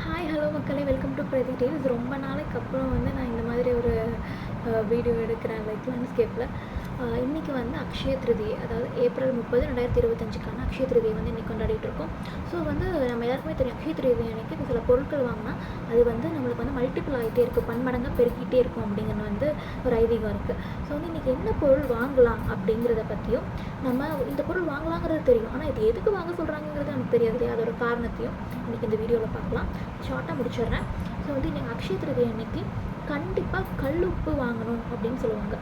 Hi hello மக்களே. Welcome to பிரதி days ரொம்ப நாளைக்கு அப்புறம் வந்து நான் இந்த மாதிரி ஒரு வீடியோ எடுக்கிறேன் லைக் லேண்ட்ஸ்கேப்பில் இன்றைக்கி வந்து அக்ஷய திருதி அதாவது ஏப்ரல் முப்பது ரெண்டாயிரத்தி இருபத்தஞ்சுக்கான அக்ஷய திருதியை வந்து இன்றைக்கி கொண்டாடிட்டு இருக்கோம். ஸோ வந்து நம்ம எல்லாருக்குமே தெரியும் அக்ஷய திருதி அன்றைக்கி சில பொருட்கள் வாங்கினா அது வந்து நம்மளுக்கு வந்து மல்டிபிள் ஆகிட்டே இருக்கும் பன்மடங்காக பெருக்கிட்டே இருக்கும் அப்படிங்கிறது வந்து ஒரு ஐதீகம் இருக்குது ஸோ வந்து இன்றைக்கி என்ன பொருள் வாங்கலாம் அப்படிங்கிறத பற்றியும் நம்ம இந்த பொருள் வாங்கலாங்கிறது தெரியும். ஆனால் இது எதுக்கு வாங்க சொல்கிறாங்கிறது நமக்கு தெரியாது இல்லையா? அதோட காரணத்தையும் இன்றைக்கி இந்த வீடியோவில் பார்க்கலாம். ஷார்ட்டாக முடிச்சிடுறேன். ஸோ வந்து இன்றைக்கி அக்ஷய திருதி அன்னைக்கு கண்டிப்பாக கல்லுப்பு வாங்கணும் அப்படின்னு சொல்லுவாங்க.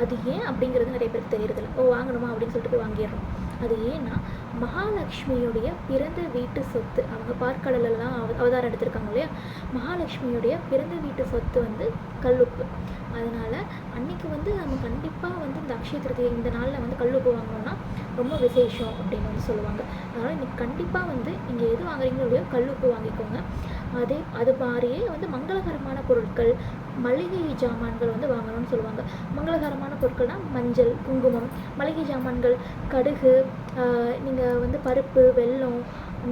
அது ஏன் அப்படிங்கிறது நிறைய பேருக்கு தெரியறதில்ல. ஓ வாங்கணுமா அப்படின்னு சொல்லிட்டு போய் வாங்கிடுறோம். அது ஏன்னா மகாலட்சுமியுடைய பிறந்த வீட்டு சொத்து அவங்க பார்க்கடலெல்லாம் அவ அவதாரம் எடுத்திருக்காங்க இல்லையா? மகாலட்சுமியுடைய பிறந்த வீட்டு சொத்து வந்து கல்லுப்பு அதனால் அன்னைக்கு வந்து நம்ம கண்டிப்பாக வந்து இந்த அக்ஷய திருத்தியை இந்த நாளில் வந்து கல்லுப்பு வாங்கினோம்னா ரொம்ப விசேஷம் அப்படின்னு வந்து சொல்லுவாங்க. அதனால் இன்னைக்கு கண்டிப்பாக வந்து நீங்கள் எது வாங்குறீங்களோ இல்லையோ கல்லுப்பு வாங்கிக்கோங்க. அதே அது மாதிரியே வந்து மங்களகரமான பொருட்கள் மளிகை ஜாமான்கள் வந்து வாங்கணும்னு சொல்லுவாங்க. மங்களகரமான பொருட்கள்னால் மஞ்சள் குங்குமம் மளிகை ஜாமான்கள் கடுகு நீங்கள் வந்து பருப்பு வெல்லம்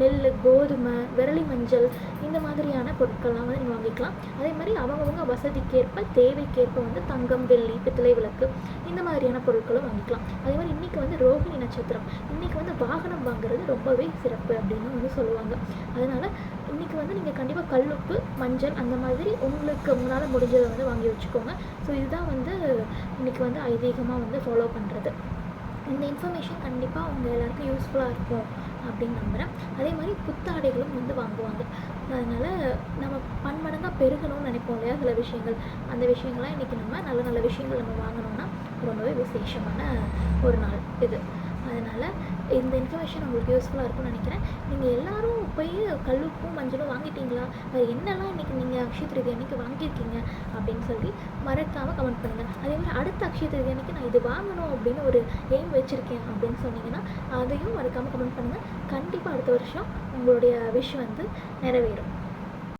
நெல் கோதுமை விரலி மஞ்சள் இந்த மாதிரியான பொருட்கள்லாம் வந்து நீங்கள் வாங்கிக்கலாம். அதே மாதிரி அவங்கவுங்க வசதிக்கேற்ப தேவைக்கேற்ப வந்து தங்கம் வெள்ளி பித்தளை விளக்கு இந்த மாதிரியான பொருட்களும் வாங்கிக்கலாம். அதே மாதிரி இன்றைக்கி வந்து ரோஹிணி நட்சத்திரம். இன்றைக்கி வந்து வாகனம் வாங்குறது ரொம்பவே சிறப்பு அப்படின்னு வந்து சொல்லுவாங்க. அதனால் இன்றைக்கி வந்து நீங்கள் கண்டிப்பாக கல்லுப்பு மஞ்சள் அந்த மாதிரி உங்களுக்கு உங்களால் முடிஞ்சதை வந்து வாங்கி வச்சுக்கோங்க. ஸோ இதுதான் வந்து இன்றைக்கி வந்து ஐதீகமாக வந்து ஃபாலோ பண்ணுறது இந்த இன்ஃபர்மேஷன் கண்டிப்பாக உங்கள் எல்லாருக்கும் யூஸ்ஃபுல்லாக இருக்கும். அப்படின்னு நம்புகிறேன் அதே மாதிரி புத்தாடைகளும் வந்து வாங்குவாங்க. அதனால் நம்ம பன்மடங்காக பெருகணும்னு நினைப்போம் இல்லையா சில விஷயங்கள். அந்த விஷயங்கள்லாம் இன்றைக்கி நம்ம நல்ல நல்ல விஷயங்கள் நம்ம வாங்கினோம்னா ரொம்பவே விசேஷமான ஒரு நாள் இது. அதனால் இந்த இன்ஃபர்மேஷன் உங்களுக்கு யூஸ்ஃபுல்லாக இருக்கும்னு நினைக்கிறேன். நீங்கள் எல்லாரும் போய் கல்லுப்பும் மஞ்சளும் வாங்கிட்டீங்களா? வேறு என்னெல்லாம் இன்றைக்கி நீங்கள் அக்ஷய திருதி அன்றைக்கி வாங்கியிருக்கீங்க? அப்படின்னு சொல்லி மறக்காமல் கமெண்ட் பண்ணுங்கள் அதே மாதிரி அடுத்த அக்ஷய திருதி அன்றைக்கி நான் இது வாங்கணும் அப்படின்னு ஒரு எய்ம் வச்சுருக்கேன் அப்படின்னு சொன்னீங்கன்னா அதையும் மறக்காமல் கமெண்ட் பண்ணுங்கள் கண்டிப்பாக அடுத்த வருஷம் உங்களுடைய விஷ் வந்து நிறைவேறும்.